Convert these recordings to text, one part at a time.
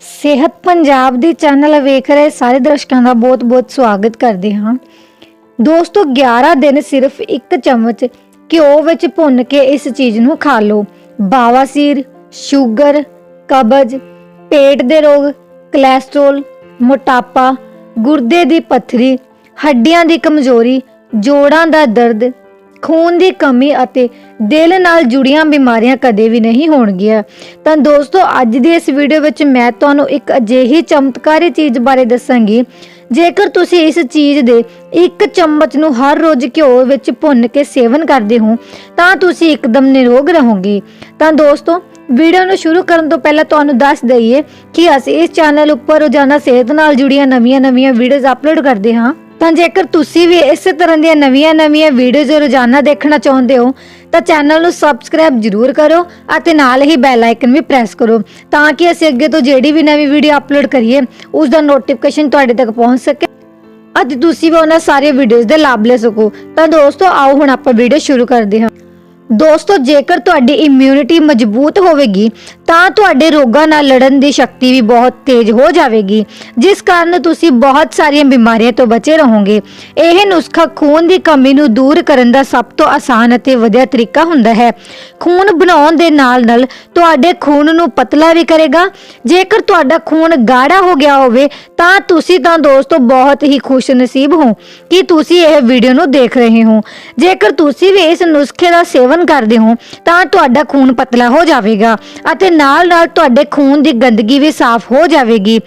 ਸਿਹਤ ਪੰਜਾਬ ਦੇ ਚੈਨਲ ਵੇਖ ਰਹੇ ਸਾਰੇ ਦਰਸ਼ਕਾਂ ਦਾ ਬਹੁਤ-ਬਹੁਤ ਸਵਾਗਤ ਕਰਦੇ ਹਾਂ। ਦੋਸਤੋ 11 ਦਿਨ ਸਿਰਫ ਇੱਕ ਚਮਚ ਘਿਓ ਵਿੱਚ ਭੁੰਨ ਕੇ ਇਸ ਚੀਜ਼ ਨੂੰ ਖਾ ਲਓ। ਬਾਵਾਸੀਰ ਸ਼ੂਗਰ, ਕਬਜ਼, ਪੇਟ ਦੇ ਰੋਗ ਕੋਲੇਸਟ੍ਰੋਲ ਮੋਟਾਪਾ, ਗੁਰਦੇ ਦੀ ਪੱਥਰੀ, ਹੱਡੀਆਂ ਦੀ ਕਮਜ਼ੋਰੀ, ਜੋੜਾਂ ਦਾ ਦਰਦ ਖੂਨ ਦੀ ਕਮੀ ਅਤੇ ਦਿਲ ਨਾਲ ਜੁੜੀਆਂ ਬਿਮਾਰੀਆਂ ਕਦੇ ਵੀ ਨਹੀਂ ਹੋਣਗੀਆਂ। ਤਾਂ ਦੋਸਤੋ, ਅੱਜ ਦੀ ਇਸ ਵੀਡੀਓ ਵਿੱਚ ਮੈਂ ਤੁਹਾਨੂੰ ਇੱਕ ਅਜਿਹੀ ਚਮਤਕਾਰੀ ਚੀਜ਼ ਬਾਰੇ ਦੱਸਾਂਗੀ। ਜੇਕਰ ਤੁਸੀਂ ਇਸ ਚੀਜ਼ ਦੇ ਇੱਕ ਚਮਚ ਨੂੰ ਹਰ ਰੋਜ਼ ਘਿਓ ਵਿੱਚ ਭੁੰਨ ਕੇ ਸੇਵਨ ਕਰਦੇ ਹੋ, ਤਾਂ ਤੁਸੀਂ ਇੱਕਦਮ ਨਿਰੋਗ ਰਹੋਗੇ। ਤਾਂ ਦੋਸਤੋ ਵੀਡੀਓ ਨੂੰ ਸ਼ੁਰੂ ਕਰਨ ਤੋਂ ਪਹਿਲਾਂ ਤੁਹਾਨੂੰ ਦੱਸ ਦਈਏ ਕਿ ਅਸੀਂ ਇਸ ਚੈਨਲ ਉੱਪਰ ਰੋਜ਼ਾਨਾ ਸਿਹਤ ਨਾਲ ਜੁੜੀਆਂ ਨਵੀਆਂ-ਨਵੀਆਂ ਵੀਡੀਓਜ਼ ਅਪਲੋਡ ਕਰਦੇ ਹਾਂ। ਤਾਂ ਜੇਕਰ ਤੁਸੀਂ ਵੀ ਇਸੇ ਤਰ੍ਹਾਂ ਦੀਆਂ ਨਵੀਆਂ-ਨਵੀਆਂ ਵੀਡੀਓਜ਼ ਰੋਜ਼ਾਨਾ ਦੇਖਣਾ ਚਾਹੁੰਦੇ ਹੋ, ਤਾਂ ਚੈਨਲ ਨੂੰ ਸਬਸਕ੍ਰਾਈਬ ਜ਼ਰੂਰ ਕਰੋ ਅਤੇ ਨਾਲ ਹੀ ਬੈਲ ਆਈਕਨ ਵੀ ਪ੍ਰੈਸ ਕਰੋ ਤਾਂ ਕਿ ਅਸੀਂ ਅੱਗੇ ਤੋਂ ਜਿਹੜੀ ਵੀ ਨਵੀਂ ਵੀਡੀਓ ਅਪਲੋਡ ਕਰੀਏ ਉਸ ਦਾ ਨੋਟੀਫਿਕੇਸ਼ਨ ਤੁਹਾਡੇ ਤੱਕ ਪਹੁੰਚ ਸਕੇ। ਅਤੇ ਤੁਸੀਂ ਵੀ ਉਹਨਾਂ ਸਾਰੀਆਂ ਵੀਡੀਓਜ਼ ਦੇ ਲਾਭ ਲੈ ਸਕੋ। ਤਾਂ ਦੋਸਤੋ, ਆਓ ਹੁਣ ਆਪਾਂ ਵੀਡੀਓ ਸ਼ੁਰੂ ਕਰਦੇ ਹਾਂ। ਦੋਸਤੋ, ਜੇਕਰ ਤੁਹਾਡੀ ਇਮਿਊਨਿਟੀ ਮਜ਼ਬੂਤ ਹੋਵੇਗੀ, ਤਾਂ ਤੁਹਾਡੇ ਰੋਗਾਂ ਨਾਲ ਲੜਨ ਦੀ ਸ਼ਕਤੀ ਵੀ ਬਹੁਤ ਤੇਜ਼ ਹੋ ਜਾਵੇਗੀ, ਜਿਸ ਕਾਰਨ ਤੁਸੀਂ ਬਹੁਤ ਸਾਰੀਆਂ ਬਿਮਾਰੀਆਂ ਤੋਂ ਬਚੇ ਰਹੋਗੇ। ਇਹ ਨੁਸਖਾ ਖੂਨ ਦੀ ਕਮੀ ਨੂੰ ਦੂਰ ਕਰਨ ਦਾ ਸਭ ਤੋਂ ਆਸਾਨ ਅਤੇ ਵਧੀਆ ਤਰੀਕਾ ਹੁੰਦਾ ਹੈ। ਖੂਨ ਬਣਾਉਣ ਦੇ ਨਾਲ ਨਾਲ ਤੁਹਾਡੇ ਖੂਨ ਨੂੰ ਪਤਲਾ ਵੀ ਕਰੇਗਾ। ਜੇਕਰ ਤੁਹਾਡਾ ਖੂਨ ਗਾੜਾ ਹੋ ਗਿਆ ਹੋਵੇ, ਤਾਂ ਤੁਸੀਂ ਤਾਂ ਦੋਸਤੋ ਬਹੁਤ ਹੀ ਖੁਸ਼ ਨਸੀਬ ਹੋ ਕਿ ਤੁਸੀਂ ਇਹ ਵੀਡੀਓ ਨੂੰ ਦੇਖ ਰਹੇ ਹੋ। ਜੇਕਰ ਤੁਸੀਂ ਵੀ ਇਸ ਨੁਸਖੇ ਦਾ ਸੇਵਨ ਕਰਦੇ ਹੋ, ਤਾਂ ਤੁਹਾਡਾ ਖੂਨ ਪਤਲਾ ਹੋ ਜਾਵੇਗਾ ਅਤੇ ਨਾਲ ਨਾਲ ਤੁਹਾਡੇ ਖੂਨ ਦੀ ਗੰਦਗੀ ਵੀ ਸਾਫ਼ ਹੋ ਜਾਵੇਗੀ।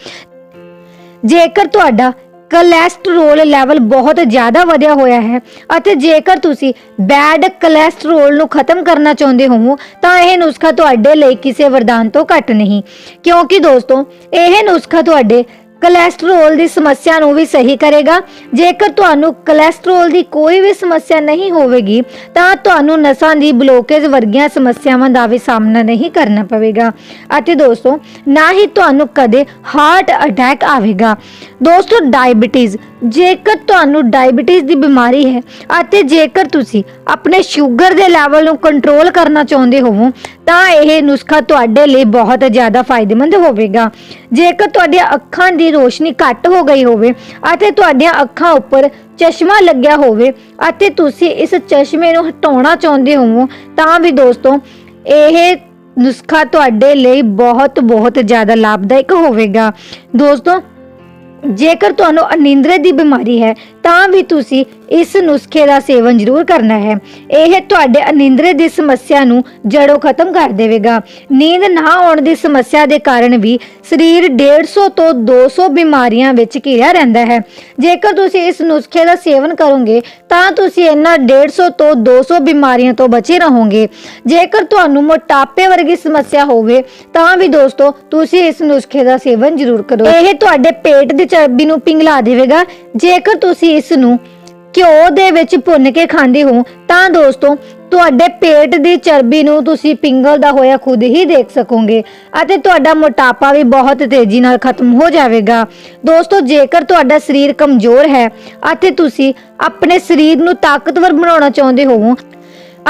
ਜੇਕਰ ਤੁਹਾਡਾ ਕੋਲੇਸਟ੍ਰੋਲ ਲੈਵਲ ਬਹੁਤ ਜ਼ਿਆਦਾ ਵਧਿਆ ਹੋਇਆ ਹੈ ਅਤੇ ਜੇਕਰ ਤੁਸੀਂ ਬੈਡ ਕੋਲੇਸਟ੍ਰੋਲ ਨੂੰ ਖਤਮ ਕਰਨਾ ਚਾਹੁੰਦੇ ਹੋ, ਤਾਂ ਇਹ ਨੁਸਖਾ ਤੁਹਾਡੇ ਲਈ ਕਿਸੇ ਵਰਦਾਨ ਤੋਂ ਘੱਟ ਨਹੀਂ। ਕਿਉਂਕਿ ਦੋਸਤੋ, ਇਹ ਨੁਸਖਾ ਤੁਹਾਡੇ ਕੋਲੇਸਟ੍ਰੋਲ ਦੀ ਸਮੱਸਿਆ ਨੂੰ ਵੀ ਸਹੀ ਕਰੇਗਾ। ਜੇਕਰ ਤੁਹਾਨੂੰ ਕੋਲੇਸਟ੍ਰੋਲ ਦੀ ਕੋਈ ਵੀ ਸਮੱਸਿਆ ਨਹੀਂ ਹੋਵੇਗੀ, ਤਾਂ ਤੁਹਾਨੂੰ ਨਸਾਂ ਦੀ ਬਲੋਕੇਜ ਵਰਗੀਆਂ ਸਮੱਸਿਆਵਾਂ ਦਾ ਵੀ ਸਾਹਮਣਾ ਨਹੀਂ ਕਰਨਾ ਪਵੇਗਾ। ਅਤੇ ਦੋਸਤੋ, ਨਾ ਹੀ ਤੁਹਾਨੂੰ ਕਦੇ ਹਾਰਟ ਅਟੈਕ ਆਵੇਗਾ। ਦੋਸਤੋ, ਡਾਇਬੀਟੀਜ਼, ਜੇਕਰ ਤੁਹਾਨੂੰ ਡਾਇਬੀਟੀਜ਼ ਦੀ ਬਿਮਾਰੀ ਹੈ ਅਤੇ ਜੇਕਰ ਤੁਸੀਂ ਆਪਣੇ ਸ਼ੂਗਰ ਦੇ ਲੈਵਲ ਨੂੰ ਕੰਟਰੋਲ ਕਰਨਾ ਚਾਹੁੰਦੇ ਹੋ ਤਾਂ ਇਹ ਨੁਸਖਾ ਤੁਹਾਡੇ ਲਈ ਬਹੁਤ ਜ਼ਿਆਦਾ ਫਾਇਦੇਮੰਦ ਹੋਵੇਗਾ। ਜੇਕਰ ਤੁਹਾਡੀਆਂ ਅੱਖਾਂ ਦੀ ਦੀ ਰੋਸ਼ਨੀ ਘੱਟ ਹੋ ਗਈ ਹੋਵੇ ਅਤੇ ਤੁਹਾਡੀਆਂ ਅੱਖਾਂ ਉੱਪਰ ਚਸ਼ਮਾ ਲੱਗਿਆ ਹੋਵੇ ਅਤੇ ਤੁਸੀਂ ਇਸ ਚਸ਼ਮੇ ਨੂੰ ਹਟਾਉਣਾ ਚਾਹੁੰਦੇ ਹੋ ਤਾਂ ਵੀ ਦੋਸਤੋ, ਇਹ ਨੁਸਖਾ ਤੁਹਾਡੇ ਲਈ ਬਹੁਤ ਬਹੁਤ ਜ਼ਿਆਦਾ ਲਾਭਦਾਇਕ ਹੋਵੇਗਾ। ਦੋਸਤੋ, ਜੇਕਰ ਤੁਹਾਨੂੰ ਅਨਿੰਦਰੇ ਦੀ ਬਿਮਾਰੀ ਹੈ ਤਾਂ ਵੀ ਤੁਸੀਂ ਇਸ ਨੁਸਖੇ ਦਾ ਸੇਵਨ ਜ਼ਰੂਰ ਕਰਨਾ ਹੈ। ਇਹ ਤੁਹਾਡੇ ਅਨਿੰਦਰੇ ਦੀ ਸਮੱਸਿਆ ਨੂੰ ਜੜੋਂ ਖਤਮ ਕਰ ਦੇਵੇਗਾ। ਨੀਂਦ ਨਾ ਆਉਣ ਦੀ ਸਮੱਸਿਆ ਦੇ ਕਾਰਨ ਵੀ ਸਰੀਰ 150 ਤੋਂ 200 ਬਿਮਾਰੀਆਂ ਵਿੱਚ ਘਿਰਿਆ ਰਹਿੰਦਾ ਹੈ। ਜੇਕਰ ਤੁਸੀਂ ਇਸ ਨੁਸਖੇ ਦਾ ਸੇਵਨ ਕਰੋਗੇ, ਤਾਂ ਤੁਸੀਂ ਇਹਨਾਂ 150 ਤੋਂ 200 ਬਿਮਾਰੀਆਂ ਤੋਂ ਬਚੇ ਰਹੋਗੇ। ਜੇਕਰ ਤੁਹਾਨੂੰ ਮੋਟਾਪੇ ਵਰਗੀ ਸਮੱਸਿਆ ਹੋਵੇ, ਤਾਂ ਵੀ ਦੋਸਤੋ, ਤੁਸੀਂ ਇਸ ਨੁਸਖੇ ਦਾ ਸੇਵਨ ਜ਼ਰੂਰ ਕਰੋ। ਇਹ ਤੁਹਾਡੇ ਪੇਟ ਦੀ ਚਰਬੀ ਨੂੰ ਪਿੰਗਲਾ ਦੇਵੇਗਾ। ਜੇਕਰ ਤੁਸੀਂ ਇਸ ਨੂੰ ਘਿਓ ਦੇ ਵਿੱਚ ਭੁੰਨ ਕੇ ਖਾਂਦੇ ਹੋ, ਤਾਂ ਦੋਸਤੋ, ਤੁਹਾਡੇ ਪੇਟ ਦੀ ਚਰਬੀ ਨੂੰ ਤੁਸੀਂ ਪਿੰਗਲਦਾ ਹੋਇਆ ਖੁਦ ਹੀ ਦੇਖ ਸਕੋਗੇ ਅਤੇ ਤੁਹਾਡਾ ਮੋਟਾਪਾ ਵੀ ਬਹੁਤ ਤੇਜ਼ੀ ਨਾਲ ਖਤਮ ਹੋ ਜਾਵੇਗਾ। ਦੋਸਤੋ, ਜੇਕਰ ਤੁਹਾਡਾ ਸਰੀਰ ਕਮਜ਼ੋਰ ਹੈ ਅਤੇ ਤੁਸੀਂ ਆਪਣੇ ਸਰੀਰ ਨੂੰ ਤਾਕਤਵਰ ਬਣਾਉਣਾ ਚਾਹੁੰਦੇ ਹੋ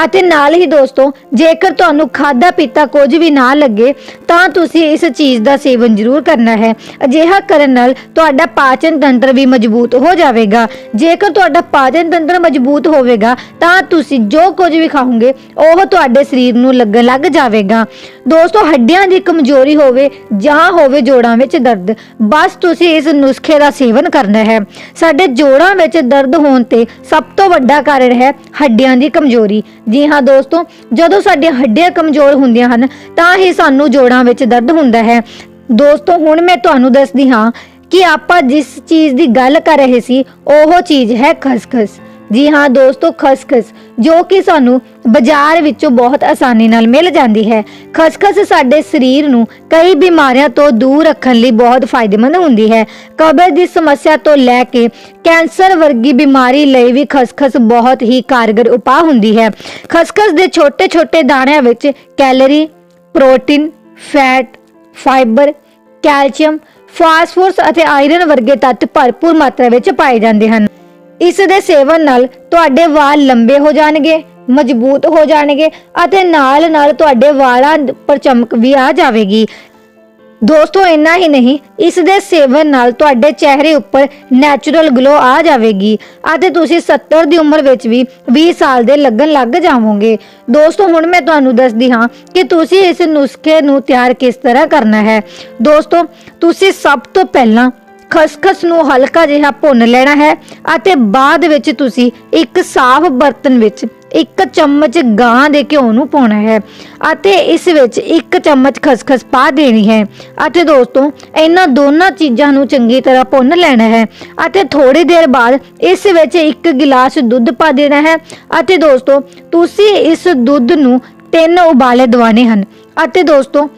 ਅਤੇ ਨਾਲ ਹੀ ਦੋਸਤੋ, ਜੇਕਰ ਤੁਹਾਨੂੰ ਖਾਦਾ ਪੀਤਾ ਕੁਝ ਵੀ ਨਾ ਲੱਗੇ, ਤਾਂ ਤੁਸੀਂ ਇਸ ਚੀਜ਼ ਦਾ ਸੇਵਨ ਜ਼ਰੂਰ ਕਰਨਾ ਹੈ। ਅਜਿਹਾ ਕਰਨ ਨਾਲ ਤੁਹਾਡਾ ਪਾਚਨ ਤੰਤਰ ਵੀ ਮਜ਼ਬੂਤ ਹੋ ਜਾਵੇਗਾ। ਜੇਕਰ ਤੁਹਾਡਾ ਪਾਚਨ ਤੰਤਰ ਮਜ਼ਬੂਤ ਹੋਵੇਗਾ, ਤਾਂ ਤੁਸੀਂ ਜੋ ਕੁਝ ਵੀ ਖਾਓਗੇ, ਉਹ ਤੁਹਾਡੇ ਸਰੀਰ ਨੂੰ ਲੱਗਣ ਲੱਗ ਜਾਵੇਗਾ। ਦੋਸਤੋ, ਹੱਡੀਆਂ ਦੀ ਕਮਜ਼ੋਰੀ ਹੋਵੇ ਜਾਂ ਹੋਵੇ ਜੋੜਾਂ ਵਿੱਚ ਦਰਦ, ਬਸ ਤੁਸੀਂ ਇਸ ਨੁਸਖੇ ਦਾ ਸੇਵਨ ਕਰਨਾ ਹੈ। ਸਾਡੇ ਜੋੜਾਂ ਵਿੱਚ ਦਰਦ ਹੋਣ ਤੇ ਸਭ ਤੋਂ ਵੱਡਾ ਕਾਰਨ ਹੈ ਹੱਡੀਆਂ ਦੀ ਕਮਜ਼ੋਰੀ। ਜੀ ਹਾਂ ਦੋਸਤੋ, ਜਦੋਂ ਸਾਡੀਆਂ ਹੱਡੀਆਂ ਕਮਜ਼ੋਰ ਹੁੰਦੀਆਂ ਹਨ, ਤਾਂ ਹੀ ਸਾਨੂੰ ਜੋੜਾਂ ਵਿੱਚ ਦਰਦ ਹੁੰਦਾ ਹੈ। ਦੋਸਤੋ, ਹੁਣ ਮੈਂ ਤੁਹਾਨੂੰ ਦੱਸਦੀ ਹਾਂ ਕਿ ਆਪਾਂ ਜਿਸ ਚੀਜ਼ ਦੀ ਗੱਲ ਕਰ ਰਹੇ ਸੀ, ਉਹ ਚੀਜ਼ ਹੈ ਖਸਖਸ। ਜੀ ਹਾਂ ਦੋਸਤੋ, ਖਸਖਸ, ਜੋ ਕਿ ਸਾਨੂੰ ਬਾਜ਼ਾਰ ਵਿੱਚੋਂ ਬਹੁਤ ਆਸਾਨੀ ਨਾਲ ਮਿਲ ਜਾਂਦੀ ਹੈ। ਖਸਖਸ ਸਾਡੇ ਸਰੀਰ ਨੂੰ ਕਈ ਬਿਮਾਰੀਆਂ ਤੋਂ ਦੂਰ ਰੱਖਣ ਲਈ ਬਹੁਤ ਫਾਇਦੇਮੰਦ ਹੁੰਦੀ ਹੈ। ਕਬਜ਼ ਦੀ ਸਮੱਸਿਆ ਤੋਂ ਲੈ ਕੇ ਕੈਂਸਰ ਵਰਗੀ ਬਿਮਾਰੀ ਲਈ ਵੀ ਖਸਖਸ ਬਹੁਤ ਹੀ ਕਾਰਗਰ ਉਪਾਅ ਹੁੰਦੀ ਹੈ। ਖਸਖਸ ਦੇ ਛੋਟੇ-ਛੋਟੇ ਦਾਣਿਆਂ ਵਿੱਚ calorie, protein, fat, fibre, calcium, phosphorus ਅਤੇ ਆਇਰਨ ਵਰਗੇ ਤੱਤ ਭਰਪੂਰ ਮਾਤਰਾ ਵਿੱਚ ਪਾਏ ਜਾਂਦੇ ਹਨ। ਇਸ ਦੇ ਸੇਵਨ ਨਾਲ ਤੁਹਾਡੇ ਵਾਲ ਲੰਬੇ ਹੋ ਜਾਣਗੇ, ਮਜ਼ਬੂਤ ਹੋ ਜਾਣਗੇ ਅਤੇ ਨਾਲ ਨਾਲ ਤੁਹਾਡੇ ਵਾਲਾਂ ਪਰ ਚਮਕ ਵੀ ਆ ਜਾਵੇਗੀ। ਦੋਸਤੋ, ਇੰਨਾ ਹੀ ਨਹੀਂ, ਇਸ ਦੇ ਸੇਵਨ ਨਾਲ ਤੁਹਾਡੇ ਚਿਹਰੇ ਉੱਪਰ ਨੈਚੁਰਲ ਗਲੋ ਆ ਜਾਵੇਗੀ ਅਤੇ ਤੁਸੀਂ 70 ਦੀ ਉਮਰ ਵਿੱਚ ਵੀ 20 ਸਾਲ ਦੇ ਲੱਗਣ ਲੱਗ ਜਾਵੋਗੇ। ਦੋਸਤੋ, ਹੁਣ ਮੈਂ ਤੁਹਾਨੂੰ ਦੱਸਦੀ ਹਾਂ ਕਿ ਤੁਸੀਂ ਇਸ ਨੁਸਖੇ ਨੂੰ ਤਿਆਰ ਕਿਸ ਤਰ੍ਹਾਂ ਕਰਨਾ ਹੈ। ਦੋਸਤੋ, ਤੁਸੀਂ ਸਭ ਤੋਂ ਪਹਿਲਾਂ ਖਸਖਸ ਨੂੰ ਹਲਕਾ ਜਿਹਾ ਭੁੰਨ ਲੈਣਾ ਹੈ ਅਤੇ ਬਾਅਦ ਵਿੱਚ ਤੁਸੀਂ ਇੱਕ ਸਾਫ਼ ਬਰਤਨ ਵਿੱਚ ਇੱਕ ਚਮਚ ਗਾਂ ਦੇ ਘਿਓ ਨੂੰ ਪਾਉਣਾ ਹੈ ਅਤੇ ਇਸ ਵਿੱਚ ਇੱਕ ਚਮਚ ਖਸਖਸ ਪਾ ਦੇਣੀ ਹੈ ਅਤੇ ਦੋਸਤੋ, ਇਹਨਾਂ ਦੋਨਾਂ ਚੀਜ਼ਾਂ ਨੂੰ ਚੰਗੀ ਤਰ੍ਹਾਂ ਭੁੰਨ ਲੈਣਾ ਹੈ ਅਤੇ ਥੋੜੀ ਦੇਰ ਬਾਅਦ ਇਸ ਵਿੱਚ ਇੱਕ ਗਿਲਾਸ ਦੁੱਧ ਪਾ ਦੇਣਾ ਹੈ ਅਤੇ ਦੋਸਤੋ, ਤੁਸੀਂ ਇਸ ਦੁੱਧ ਨੂੰ ਤਿੰਨ ਉਬਾਲੇ ਦਵਾਣੇ ਹਨ ਅਤੇ ਦੋਸਤੋ,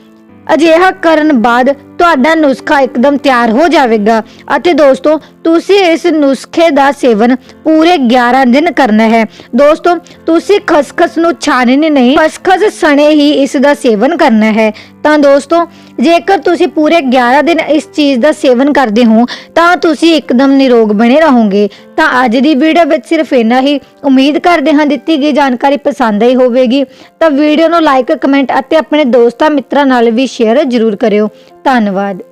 ਅਜਿਹਾ ਕਰਨ ਬਾਅਦ ਤੁਹਾਡਾ ਨੁਸਖਾ ਇੱਕਦਮ ਤਿਆਰ ਹੋ ਜਾਵੇਗਾ। ਅਤੇ ਦੋਸਤੋ, ਤੁਸੀਂ ਇਸ ਨੁਸਖੇ ਦਾ ਸੇਵਨ ਪੂਰੇ 11 ਦਿਨ ਕਰਨਾ ਹੈ। ਦੋਸਤੋ, ਤੁਸੀਂ ਖਸਖਸ ਨੂੰ ਛਾਣਨੀ ਨਹੀਂ, ਖਸਖਸ ਸਣੇ ਹੀ ਇਸ ਦਾ ਸੇਵਨ ਕਰਨਾ ਹੈ। ਤਾਂ ਦੋਸਤੋ, ਜੇਕਰ ਤੁਸੀਂ ਪੂਰੇ 11 ਦਿਨ ਇਸ ਚੀਜ਼ ਦਾ ਸੇਵਨ ਕਰਦੇ ਹੋ, ਤਾਂ ਤੁਸੀਂ ਇੱਕਦਮ ਨਿਰੋਗ ਬਣੇ ਰਹੋਗੇ। ਤਾਂ ਅੱਜ ਦੀ ਵੀਡੀਓ ਵਿੱਚ ਸਿਰਫ ਇੰਨਾ ਹੀ। ਉਮੀਦ ਕਰਦੇ ਹਾਂ ਦਿੱਤੀ ਗਈ ਜਾਣਕਾਰੀ ਪਸੰਦ ਆਈ ਹੋਵੇਗੀ। ਤਾਂ ਵੀਡੀਓ ਨੂੰ ਲਾਈਕ ਕਮੈਂਟ ਅਤੇ ਆਪਣੇ ਦੋਸਤਾਂ ਮਿੱਤਰਾਂ ਨਾਲ ਵੀ ਸ਼ੇਅਰ ਜ਼ਰੂਰ ਕਰਿਓ। ਧੰਨਵਾਦ।